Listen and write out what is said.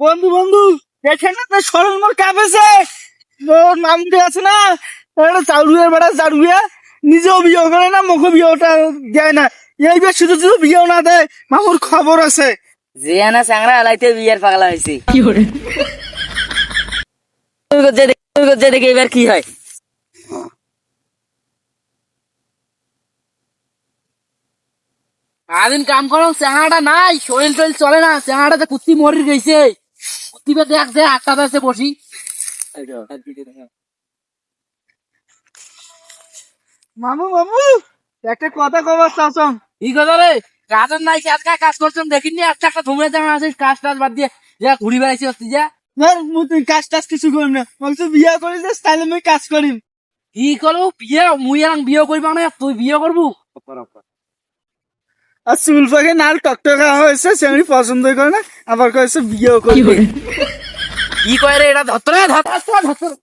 বন্ধু বন্ধু দেখে না তো সরল মোর কাঁপেছে। ওর মামুটি আছে না একটা চাউরুয়ের বেড়া চাউরুয়া নিজেও বিয়ে করে না মুখে বিয়েটা দেয় না। এই বিয়ে শুধু শুধু বিয়েও না দেয় মামুর খবর আছে। জিয়ানা চাংরা আলাইতে বিয়ার পাগলা হয়েছে। তুই করছে দেখ- দেখে এবার কি হয়? সারাদিন কাম করো চেহারাটা নাই শরীর টরীর চলে না চেহারাটা কুত্তি মরি গেছে। কুত্তিবে দেখ যে আছে বসি। মামু মামু একটা কথা কবার চাচন কি কথা রে? কাজের নাই কাজ কাজ কাজ করছেন? দেখিনি একটা একটা ধুমড়ে জামা আছে কাজ টাজ বাদ দিয়ে। যা ঘুরি বেড়াইছি হচ্ছে যা। না মু তুই কাজ টাজ কিছু করিম না। বলছো বিয়ে করে যে তাহলে আমি কাজ করিম। কি করব? বিয়ে মুই আর বিয়ে করবা না তুই বিয়ে করব? আর চুল পাখি নাল টকটকা হয়েছে সে আমি পছন্দ করে না, আবার কয়েছে বিয়েও করবে। কি করে? এটা ধত্তরে ধত্তরে ধত্তরে